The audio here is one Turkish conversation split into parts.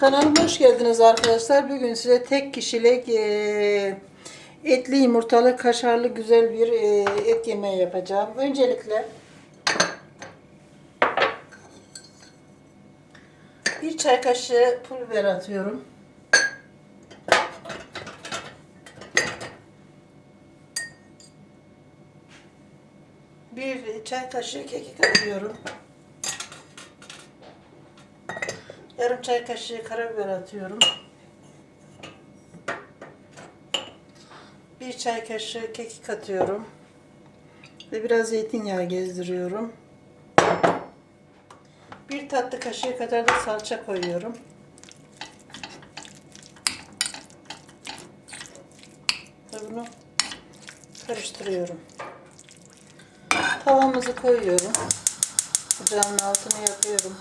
Kanalıma hoş geldiniz arkadaşlar. Bugün size tek kişilik e, etli yumurtalı kaşarlı güzel bir e, et yemeği yapacağım. Öncelikle bir çay kaşığı pul biber atıyorum. Bir çay kaşığı kekik atıyorum. Yarım çay kaşığı karabiber atıyorum. Bir çay kaşığı kekik atıyorum. Ve biraz zeytinyağı gezdiriyorum. Bir tatlı kaşığı kadar da salça koyuyorum. Ve bunu karıştırıyorum. Tavamızı koyuyorum. Ocağın altını yapıyorum.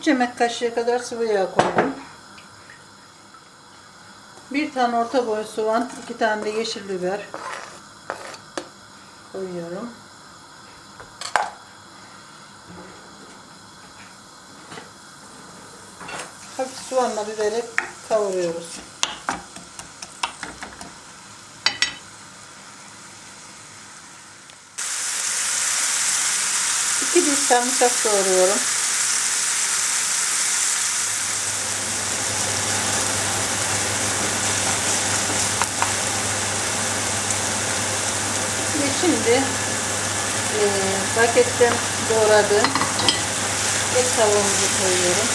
3 yemek kaşığı kadar sıvı yağ koydum. Bir tane orta boy soğan, iki tane de yeşil biber koyuyorum. Hafif soğanla biberi kavuruyoruz. İki diş sarımsak doğruyorum. Şimdi e, paketten doğradığım et tavuğumuzu koyuyorum.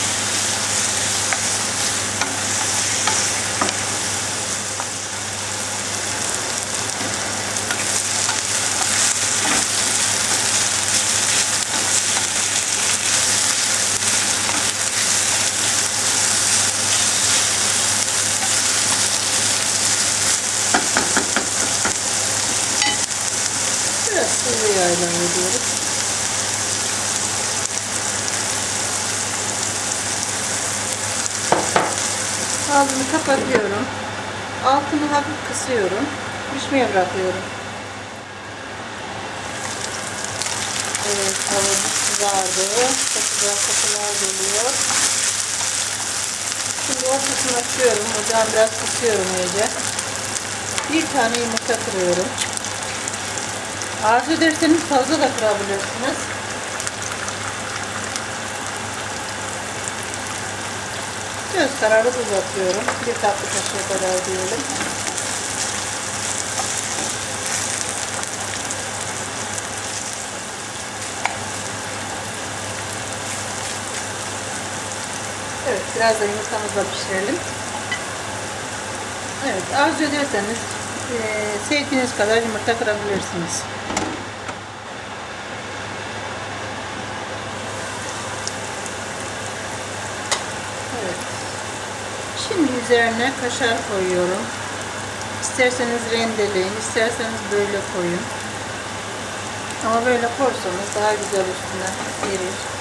Biraz yağ ilave. Ağzını kapatıyorum. Altını hafif kısıyorum. Pişmeye bırakıyorum. Evet, tavuğumuz kızardı. Çok güzel kokular geliyor. Şimdi ortasını açıyorum. Ocağını biraz kısıyorum iyice. Bir tane yumurta kırıyorum. Arzu ederseniz fazla da kırabilirsiniz. Göz kararı tuz. Bir tatlı kaşığı kadar diyelim. Evet, biraz da yumurtamızla pişirelim. Evet, arzu ederseniz eee sevdiğiniz kadar yumurta kırabilirsiniz. Evet. Şimdi üzerine kaşar koyuyorum. İsterseniz rendeleyin, isterseniz böyle koyun. Ama böyle koysanız daha güzel üstüne erir.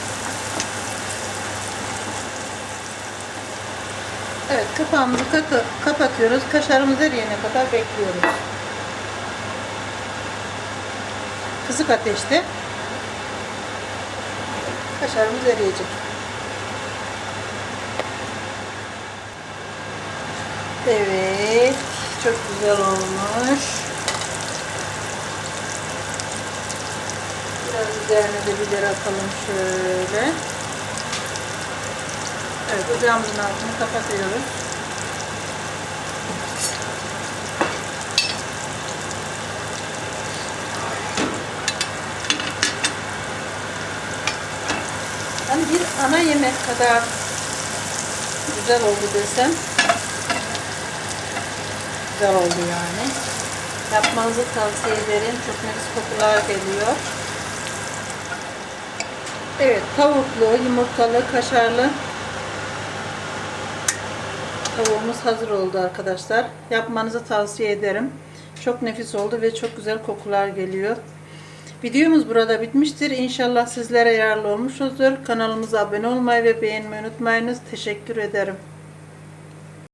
Evet, kapağımızı kaka- kapatıyoruz. Kaşarımız eriyene kadar bekliyoruz. Kısık ateşte kaşarımız eriyecek. Evet, çok güzel olmuş. Biraz üzerine de biber atalım şöyle. Evet, ocağımızın altını kapatıyoruz. Hani bir ana yemek kadar güzel oldu desem güzel oldu yani. Yapmanızı tavsiye ederim. Çok nefis kokular geliyor. Evet, tavuklu, yumurtalı, kaşarlı tavuğumuz hazır oldu arkadaşlar. Yapmanızı tavsiye ederim. Çok nefis oldu ve çok güzel kokular geliyor. Videomuz burada bitmiştir. İnşallah sizlere yararlı olmuşuzdur. Kanalımıza abone olmayı ve beğenmeyi unutmayınız. Teşekkür ederim.